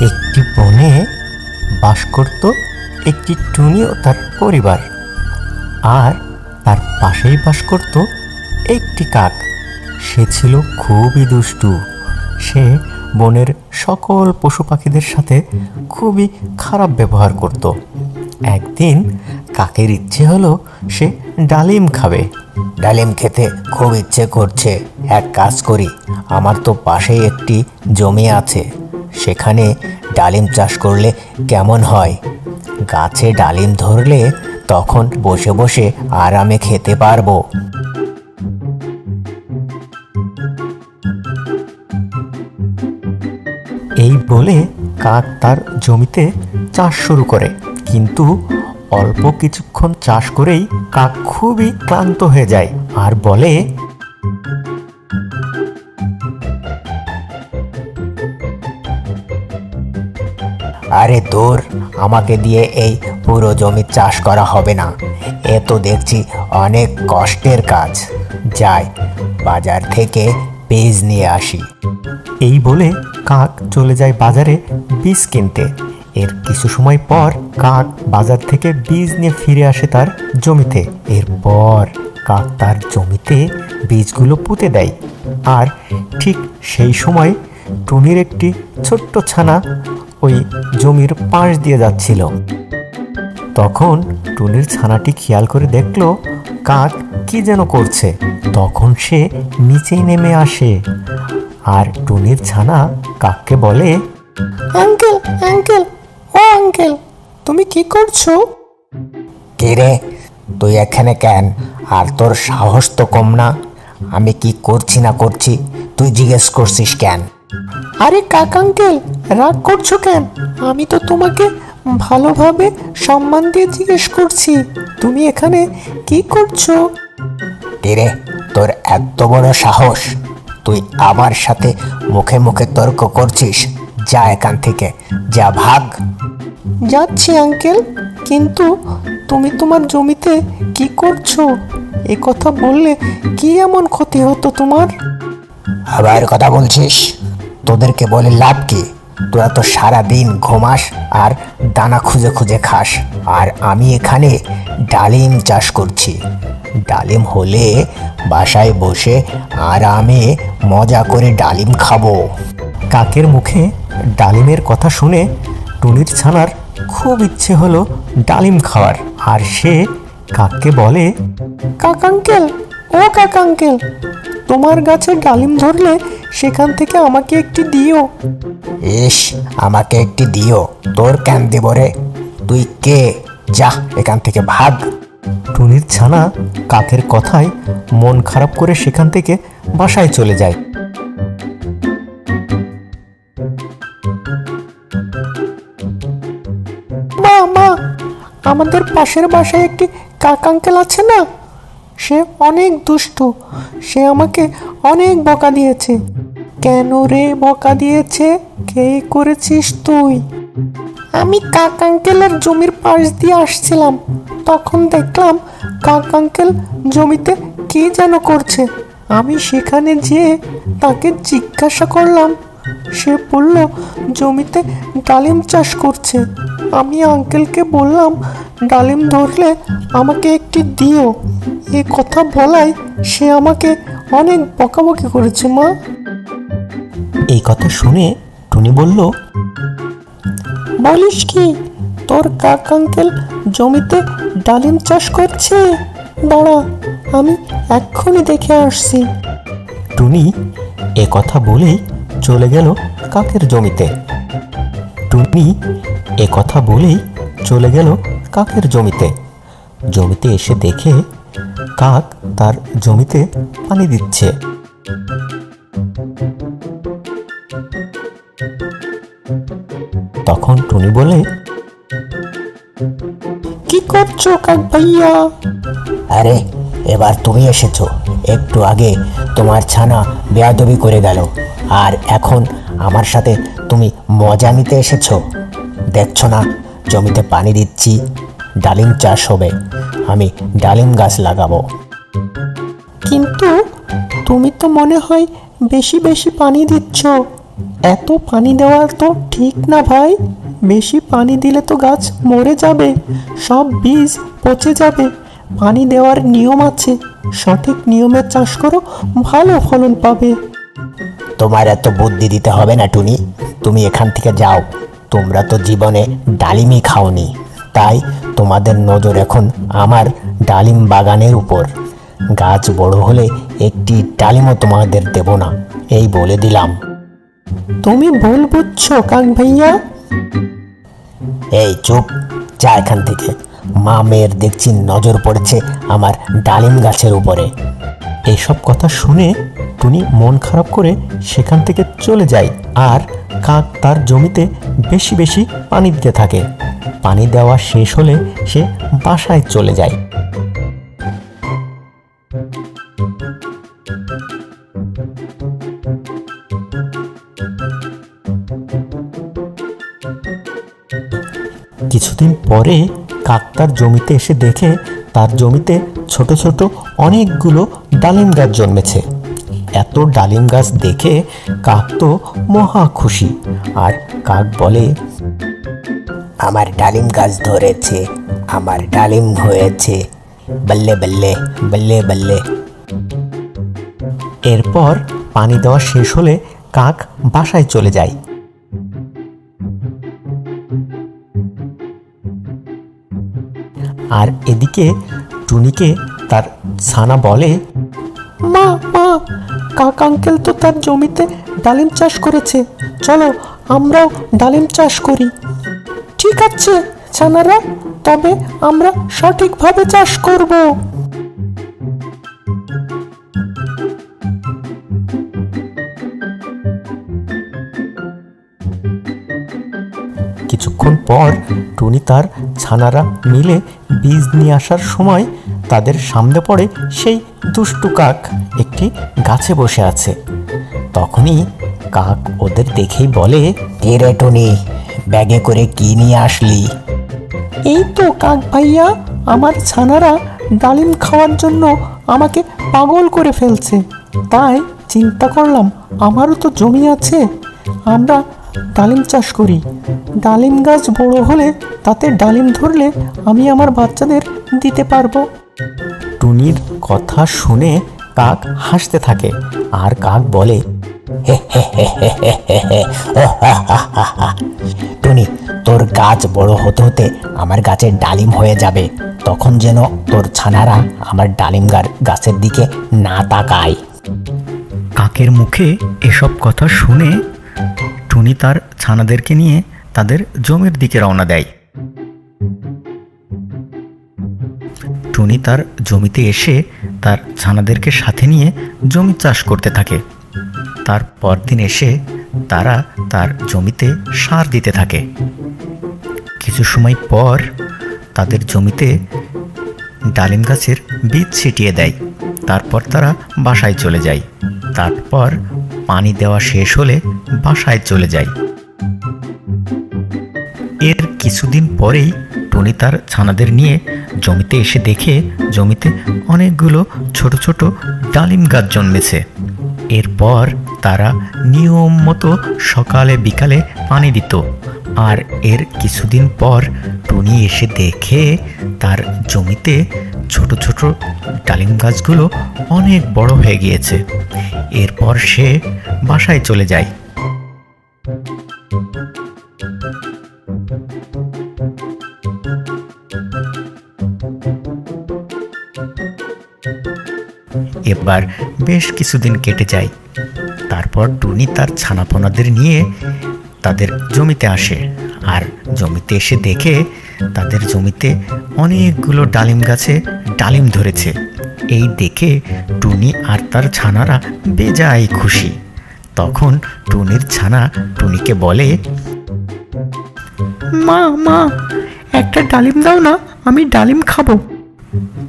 একটি বনে বাস করত একটি টুনি ও তার পরিবার। আর তার পাশেই বাস করত একটি কাক। সে ছিল খুবই দুষ্টু। সে বনের সকল পশু পাখিদের সাথে খুবই খারাপ ব্যবহার করত। একদিন কাকের ইচ্ছে হলো সে ডালিম খাবে। ডালিম খেতে খুব ইচ্ছে করছে। এক কাজ করি, আমার তো পাশেই একটি জমি আছে। সেখানে ডালিম চাষ করলে কেমন হয়? গাছে ডালিম ধরলে তখন বসে বসে আরামে খেতে পারব। এই বলে কাক তার জমিতে চাষ শুরু করে। কিন্তু অল্প কিছুক্ষণ চাষ করেই কাক খুবই ক্লান্ত হয়ে যায়। আর বলে আরে দূর, আমাকে দিয়ে এই পুরো জমি চাষ করা হবে না। এ তো দেখছি অনেক কষ্টের কাজ। যাই, বাজার থেকে বীজ নিয়ে আসি। এই বলে কাক চলে যায় বাজারে বীজ কিনতে। এর কিছু সময় পর কাক বাজার থেকে বীজ নিয়ে ফিরে আসে তার জমিতে। এরপর কাক তার জমিতে বীজগুলো পুঁতে দেয়। আর ঠিক সেই সময় টুনির একটি ছোট্ট ছানা ওই জমির পাশ দিয়ে যাচ্ছিল। তখন টুনির ছানাটি খেয়াল করে দেখল কাক কি যেন করছে। তখন সে নিচেই নেমে আসে। আর টুনির ছানা কাককে বলে আঙ্কেল আঙ্কেল ও আঙ্কেল তুমি কি করছ? কে রে? তুই এখানে কেন? আর তোর সাহস তো কম না। আমি কি করছি না করছি তুই জিজ্ঞেস করছিস কেন? আরে কাক আঙ্কেল রাগ করছ কেন? আমি তো তোমাকে ভালোভাবে সম্মান দিয়ে জিজ্ঞেস করছি। তুমি এখানে কি করছ? রে তোর এত বড় সাহস। তুই আমার সাথে মুখে মুখে তর্ক করছিস। যা এখান থেকে যা ভাগ। যাচ্ছি আঙ্কেল। কিন্তু তুমি তোমার জমিতে কি করছ? এ কথা বললে কি এমন ক্ষতি হতো তোমার? আবার কথা বলছিস? তোদেরকে বলে লাভ কি? তোরা তো সারা দিন ঘুমাস আর দানা খুঁজে খুঁজে খাস। আর আমি এখানে ডালিম চাষ করছি। ডালিম হলে বাসায় বসে আরামে মজা করে ডালিম খাব। কাকের মুখে ডালিমের কথা শুনে টুনির ছানার খুব ইচ্ছে হলো ডালিম খাওয়ার। আর সে কাককে বলে, কাক আঙ্কেল, ও কাক আঙ্কেল, তোমার গাছে ডালিম ধরলে সেখান থেকে আমাকে একটি দিও। ইস আমাকে একটি দিও। তোর কেন দিব রে? তুই কে? যা এখান থেকে ভাগ। টুনির ছানা কাকের কথায় মন খারাপ করে সেখান থেকে বাসায় চলে যায়। মা মা আমাদের পাশের বাসায় একটি কাক আঙ্কেল আছে না? সে অনেক দুষ্ট। সে আমাকে অনেক বকা দিয়েছে। কেন রে বকা দিয়েছে? কে করেছিস তুই? আমি কাক আঙ্কেলের জমির পাশ দিয়ে আসছিলাম। তখন দেখলাম কাক আঙ্কেল জমিতে কি যেন করছে। আমি সেখানে যেয়ে তাকে জিজ্ঞাসা করলাম। সে বলল, জমিতে ডালিম চাষ করছে। আমি আঙ্কেলকে বললাম, ডালিম ধরলে আমাকে একটি দিও। এ কথা বলায় সে আমাকে অনেক বকাবকি করেছে মা। এই কথা শুনে টুনি বলল বলিস কি তোর কাক আঙ্কেল জমিতে ডালিম চাষ করছে? দাঁড়া আমি এক্ষুনি দেখে আসছি। টুনি এ কথা বলেই চলে গেল কাকের জমিতে। টুনি এ কথা বলেই চলে গেল কাকের জমিতে। জমিতে এসে দেখে কাক তার জমিতে পানি দিচ্ছে। টুনি বলে কি করছ কাক ভাইয়া? আরে এবার তুমি এসেছ। একটু আগে তোমার ছানা বেয়াদবি করে গেল। আর এখন আমার সাথে তুমি মজা নিতে এসেছ। দেখছ না জমিতে পানি দিচ্ছি। ডালিম চাষ হবে। আমি ডালিম গাছ লাগাবো। কিন্তু তুমি তো মনে হয় বেশি বেশি পানি দিচ্ছ। এত পানি দেওয়া তো ঠিক না ভাই। বেশি পানি দিলে তো গাছ মরে যাবে সব বীজ পচে যাবে। পানি দেওয়ার নিয়ম আছে সঠিক নিয়মে চাষ করো ভালো ফলন পাবে। তোমার এত বুদ্ধি দিতে হবে না টুনি। তুমি এখান থেকে যাও। তোমরা তো জীবনে ডালিমই খাওনি। তাই তোমাদের নজর এখন আমার ডালিম বাগানের উপর। গাছ বড় হলে একটি ডালিমও তোমাদের দেব না এই বলে দিলাম। তুমি ভুল বুঝছ কাক ভাইয়া। এই চুপ। যা এখান থেকে। মা মেয়ের দেখছি নজর পড়েছে আমার ডালিম গাছের উপরে। এইসব কথা শুনে টুনি মন খারাপ করে সেখান থেকে চলে যায় আর কাক তার জমিতে বেশি বেশি পানি দিতে থাকে। পানি দেওয়া শেষ হলে সে বাসায় চলে যায়। পরে কাক তার জমিতে এসে দেখে তার জমিতে ছোট ছোট অনেকগুলো ডালিম গাছ জন্মেছে। এত ডালিম গাছ দেখে কাক তো মহা খুশি আর কাক বলে, আমার ডালিম গাছ ধরেছে, আমার ডালিম হয়েছে। বল্লে বল্লে বল্লে বল্লে। এরপর পানি দেওয়া শেষ হলে কাক বাসায় চলে যায়। আর এদিকে টুনিকে তার ছানা বলে, মা মা, কাক আঙ্কেল তো তার জমিতে ডালিম চাষ করেছে। চলো আমরাও ডালিম চাষ করি। ঠিক আছে ছানারা, তবে আমরা সঠিকভাবে চাষ করব। পর টুনি তার ছানারা মিলে বীজ নিয়ে আসার সময় তাদের সামনে পড়ে সেই দুষ্টু কাক একটি গাছে বসে আছে। তখনই কাক ওদের দেখেই বলে রে টুনি, ব্যাগে করে কি নিয়ে আসলি? এই তো কাক ভাইয়া, আমার ছানারা ডালিম খাওয়ার জন্য আমাকে পাগল করে ফেলছে। তাই চিন্তা করলাম, আমারও তো জমি আছে। আমরা ডালিম চাষ করি। ডালিম গাছ বড় হলে তাতে ডালিম ধরলে আমি আমার বাচ্চাদের দিতে পারব। টুনির কথা শুনে কাক হাসতে থাকে আর কাক বলে টুনি তোর গাছ বড় হতে হতে আমার গাছের ডালিম হয়ে যাবে। তখন যেন তোর ছানারা আমার ডালিম গাছের দিকে না তাকায়। কাকের মুখে এসব কথা শুনে টুনি তার ছানাদেরকে নিয়ে তাদের জমির দিকে রওনা দেয়। টুনি তার জমিতে এসে তার ছানাদেরকে সাথে নিয়ে জমি চাষ করতে থাকে। তার পরদিন এসে তারা তার জমিতে সার দিতে থাকে। কিছু সময় পর তাদের জমিতে ডালিম গাছের বীজ ছিটিয়ে দেয়। তারপর তারা বাসায় চলে যায়। তারপর পানি দেওয়া শেষ হলে বাসায় চলে যায়। এর কিছুদিন পরেই টনি তার ছানাদের নিয়ে জমিতে এসে দেখে জমিতে অনেকগুলো ছোট ছোট ডালিম গাছ জন্মেছে। এরপর তারা নিয়ম মতো সকালে বিকালে পানি দিত। আর এর কিছুদিন পর টুনি এসে দেখে তার জমিতে ছোট ছোট ডালিম গাছগুলো অনেক বড় হয়ে গিয়েছে। এরপর সে বাসায় চলে যায়। এবার বেশ কিছুদিন কেটে যায়। তারপর টুনি তার ছানাপোনাদের নিয়ে তাদের জমিতে আসে। আর জমিতে এসে দেখে তাদের জমিতে অনেকগুলো ডালিম গাছে ডালিম ধরেছে। এই দেখে টুনি আর তার ছানারা বেজায় খুশি। তখন টুনির ছানা টুনিকে বলে, মা মা, একটা ডালিম দাও না, আমি ডালিম খাব।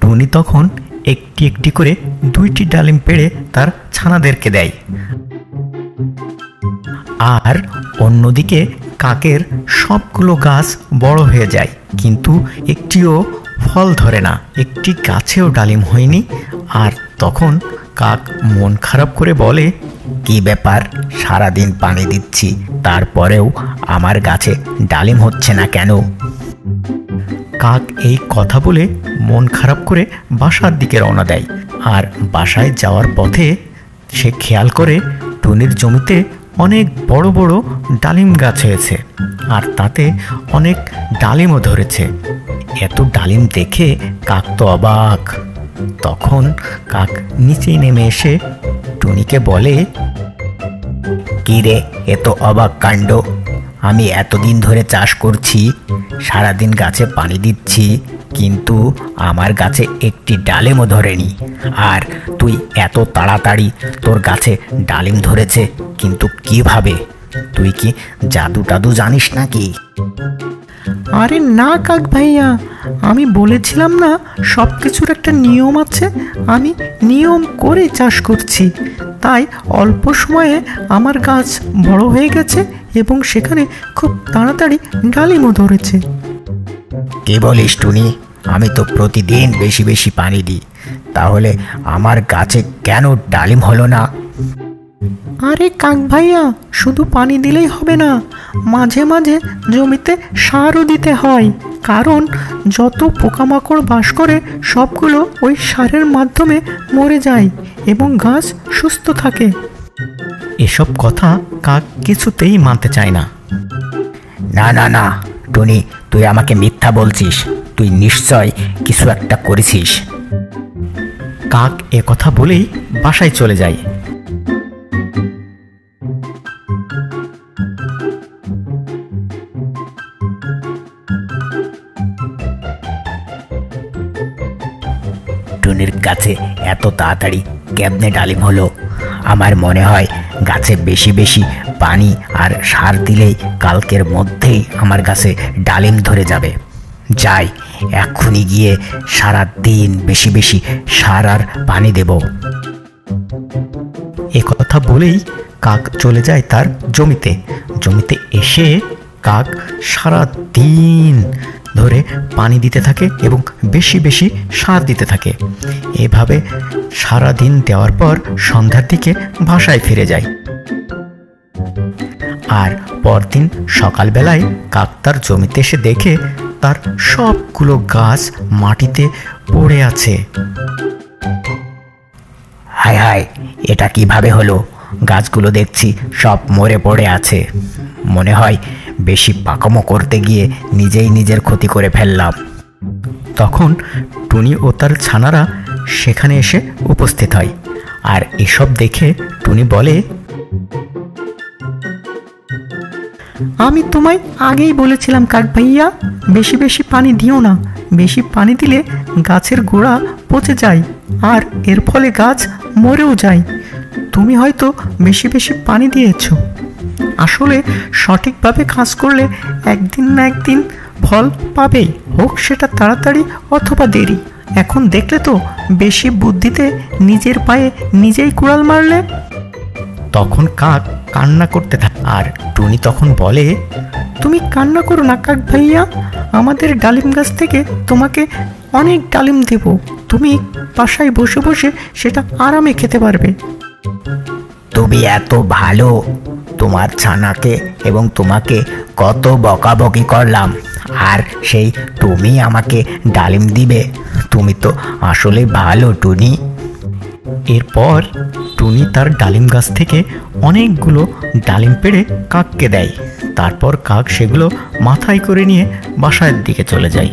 টুনি তখন একটি একটি করে দুইটি ডালিম পেড়ে তার ছানাদেরকে দেয়। আর অন্যদিকে কাকের সবগুলো গাছ বড় হয়ে যায়, কিন্তু একটিও ফল ধরে না, একটি গাছেও ডালিম হয়নি। আর তখন কাক মন খারাপ করে বলে, কি ব্যাপার? সারাদিন পানি দিচ্ছি, তারপরেও আমার গাছে ডালিম হচ্ছে না কেন? কাক এই কথা বলে মন খারাপ করে বাসার দিকে রওনা দেয়। আর বাসায় যাওয়ার পথে সে খেয়াল করে টুনির জমিতে অনেক বড় বড় ডালিম গাছ হয়েছে, আর তাতে অনেক ডালিমও ধরেছে। এত ডালিম দেখে কাক তো অবাক। তখন কাক নিচে নেমে এসে টুনিকে বলে কি রে এত অবাক কাণ্ড। আমি এতদিন ধরে চাষ করছি, সারাদিন গাছে পানি দিচ্ছি, কিন্তু আমার গাছে একটি ডালিমও ধরেনি। আর তুই এত তাড়াতাড়ি তোর গাছে ডালিম ধরেছে, কিন্তু কীভাবে? তুই কি জাদু টাদু জানিস নাকি? আরে না কাক ভাইয়া আমি বলেছিলাম না সব কিছুর একটা নিয়ম আছে আমি নিয়ম করে চাষ করছি। তাই অল্প সময়ে আমার গাছ বড় হয়ে গেছে এবং সেখানে খুব তাড়াতাড়ি ডালিমও ধরেছে। কে বলিস টুনি? আমি তো প্রতিদিন বেশি বেশি পানি দিই। তাহলে আমার গাছে কেন ডালিম হলো না? আরে কাক ভাইয়া শুধু পানি দিলেই হবে না। মাঝে মাঝে জমিতে সারও দিতে হয়। কারণ যত পোকামাকড় বাস করে সবগুলো ওই সারের মাধ্যমে মরে যায় এবং গাছ সুস্থ থাকে। এসব কথা কাক কিছুতেই মানতে চায় না। না না না টুনি তুই আমাকে মিথ্যা বলছিস। তুই নিশ্চয় কিছু একটা করেছিস। কাক এ কথা বলেই বাসায় চলে যায়। টুনির গাছে এত তাড়াতাড়ি কেমনে ডালিম হলো? আমার মনে হয় গাছে বেশি বেশি পানি আর সার দিলেই কালকের মধ্যেই আমার গাছে ডালিম ধরে যাবে। যাই, এক্ষুনি গিয়ে সারা দিন বেশি বেশি সার আর পানি দেব। কথা বলেই কাক চলে যায় তার জমিতে। জমিতে এসে কাক সারা দিন ধরে পানি দিতে থাকে এবং বেশি বেশি সার দিতে থাকে। এভাবে সারা দিন দেওয়ার পর সন্ধ্যার দিকে বাসায় ফিরে যায়। আর পরদিন সকালবেলায় কাক তার জমিতে এসে দেখে তার সবগুলো গাছ মাটিতে পড়ে আছে। হায় হায়, এটা কীভাবে হলো? গাছগুলো দেখছি সব মরে পড়ে আছে। মনে হয় বেশি পাকামো করতে গিয়ে নিজেই নিজের ক্ষতি করে ফেললাম। তখন টুনি ও তার ছানারা সেখানে এসে উপস্থিত হয় আর এসব দেখে টুনি বলে, আমি তোমায় আগেই বলেছিলাম কাক ভাইয়া, বেশি বেশি পানি দিও না। বেশি পানি দিলে গাছের গোড়া পচে যায় আর এর ফলে গাছ মরেও যায়। তুমি হয়তো বেশি বেশি পানি দিয়েছ। আসলে সঠিকভাবে কাজ করলে একদিন না একদিন ফল পাবেই। হোক সেটা তাড়াতাড়ি অথবা দেরি। এখন দেখলে তো বেশি বুদ্ধিতে নিজের পায়ে নিজেই কুড়াল মারলে। তখন কাক কান্না করতে থাকে। আর টুনি তখন বলে, তুমি কান্না করো না কাক ভাইয়া। আমাদের ডালিম গাছ থেকে তোমাকে অনেক ডালিম দেব। তুমি বাসায় বসে বসে সেটা আরামে খেতে পারবে। তুমি এত ভালো তোমার ছানাকে এবং তোমাকে কত বকাবকি করলাম। আর সেই তুমি আমাকে ডালিম দিবে। তুমি তো আসলে ভালো, টুনি। এরপর টুনি তার ডালিম গাছ থেকে অনেকগুলো ডালিম পেড়ে কাককে দেয়। তারপর কাক সেগুলো মাথায় করে নিয়ে বাসার দিকে চলে যায়।